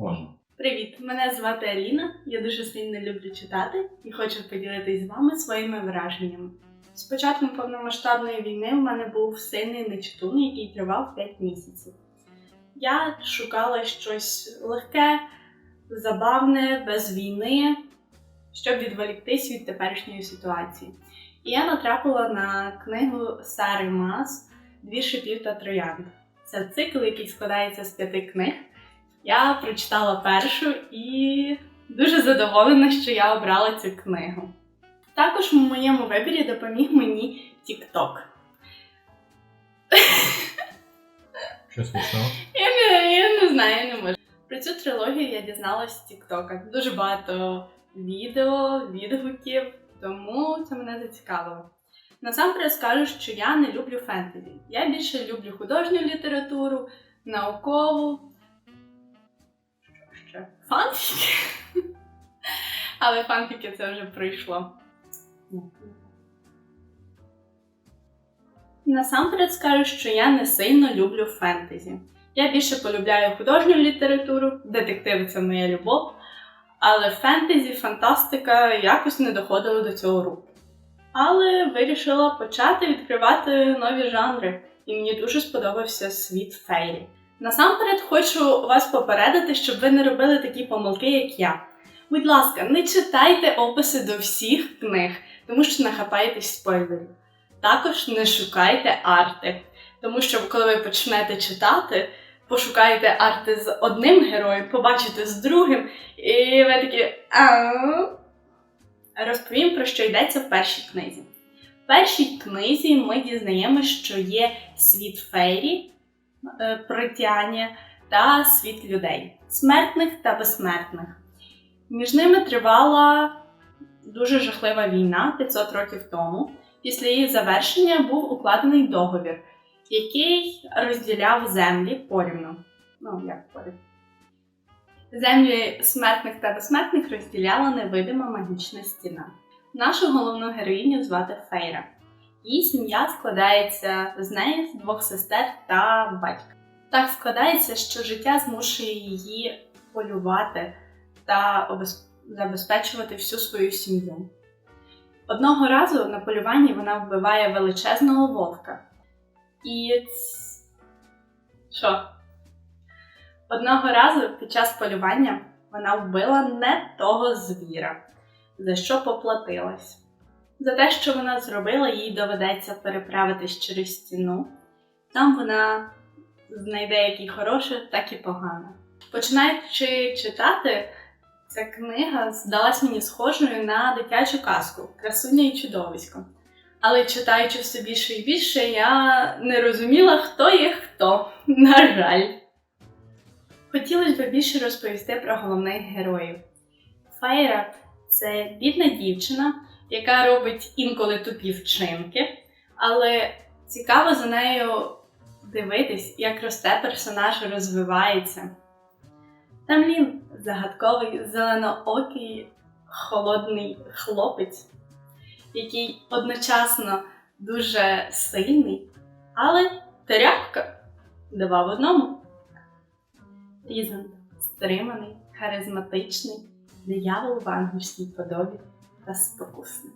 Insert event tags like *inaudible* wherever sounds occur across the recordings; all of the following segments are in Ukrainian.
Можна. Привіт! Мене звати Аліна. Я дуже сильно люблю читати і хочу поділитися з вами своїми враженнями. З початком повномасштабної війни в мене був сильний нечитун, який тривав 5 місяців. Я шукала щось легке, забавне, без війни, щоб відволіктись від теперішньої ситуації. І я натрапила на книгу Сари Мас Дві шипів та троянд. Це цикл, який складається з п'яти книг. Я прочитала першу і дуже задоволена, що я обрала цю книгу. Також в моєму виборі допоміг мені TikTok. Що смішного? Я не, я не знаю, я не можу. Про цю трилогію я дізналась з Тіктока. Дуже багато відео, відгуків, тому це мене зацікавило. Насамперед скажу, що я не люблю фентезі. Я більше люблю художню літературу, наукову. Фанфіки. *laughs* Але фанфіки це вже пройшло. Насамперед скажу, що я не сильно люблю фентезі. Я більше полюбляю художню літературу, детективи це моя любов, але фентезі, фантастика якось не доходили до цього руку. Але вирішила почати відкривати нові жанри, і мені дуже сподобався світ фейрі. Насамперед хочу вас попередити, щоб ви не робили такі помилки, як я. Будь ласка, не читайте описи до всіх книг, тому що нахапаєтесь спойлерів. Також не шукайте арти, тому що коли ви почнете читати, пошукаєте арти з одним героєм, побачите з другим, і ви такі. Розповім про що йдеться в першій книзі. В першій книзі ми дізнаємося, що є світ фейрі, притяння та світ людей, смертних та безсмертних. Між ними тривала дуже жахлива війна 500 років тому. Після її завершення був укладений договір, який розділяв землі порівну. Ну, як порівну? Землі смертних та безсмертних розділяла невидима магічна стіна. Нашу головну героїню звати Фейра. Її сім'я складається з неї двох сестер та батька. Так складається, що життя змушує її полювати та забезпечувати всю свою сім'ю. Одного разу на полюванні вона вбиває величезного вовка. І що? Одного разу під час полювання вона вбила не того звіра, за що поплатилась. За те, що вона зробила, їй доведеться переправитись через стіну. Там вона знайде як і хороше, так і погане. Починаючи читати, ця книга здалась мені схожою на дитячу казку Красуня і чудовисько. Але читаючи все більше і більше, я не розуміла, хто є хто. *laughs* На жаль. Хотілося б більше розповісти про головних героїв. Фейра це бідна дівчина, яка робить інколи тупі вчинки, але цікаво за нею дивитись, як росте персонаж, розвивається. Тамлін загадковий зеленоокий холодний хлопець, який одночасно дуже сильний, але тряпка два в одному. Різант стриманий, харизматичний, диявол в ангельській подобі та спокусник.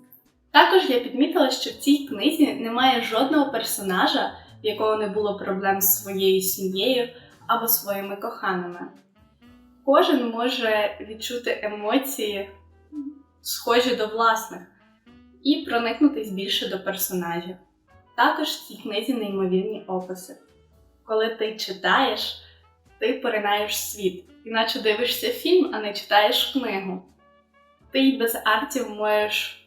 Також я підмітила, що в цій книзі немає жодного персонажа, в якого не було проблем з своєю сім'єю або своїми коханими. Кожен може відчути емоції, схожі до власних, і проникнутись більше до персонажів. Також в цій книзі неймовірні описи. Коли ти читаєш, ти поринаєш світ, іначе дивишся фільм, а не читаєш книгу. Ти й без артів можеш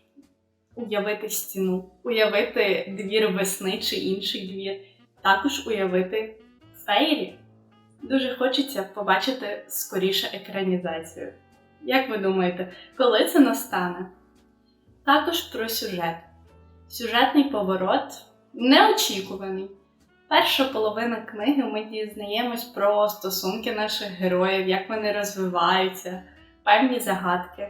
уявити стіну, уявити двір весни чи інший двір, також уявити фейрі. Дуже хочеться побачити скоріше екранізацію. Як ви думаєте, коли це настане? Також про сюжет. Сюжетний поворот неочікуваний. Перша половина книги ми дізнаємось про стосунки наших героїв, як вони розвиваються, певні загадки.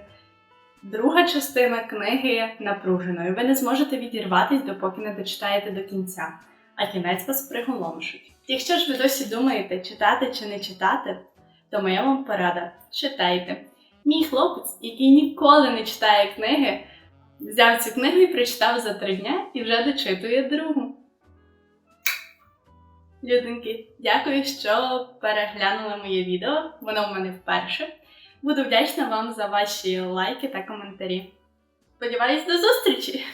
Друга частина книги напруженою. Ви не зможете відірватись, допоки не дочитаєте до кінця, а кінець вас приголомшить. Якщо ж ви досі думаєте, читати чи не читати, То моя вам порада. Читайте. Мій хлопець, який ніколи не читає книги, взяв цю книгу і прочитав за три дня і вже дочитує другу. Людинки, дякую, що переглянули моє відео. Воно в мене вперше. Буду вдячна вам за ваші лайки та коментарі. Сподіваюсь, до зустрічі!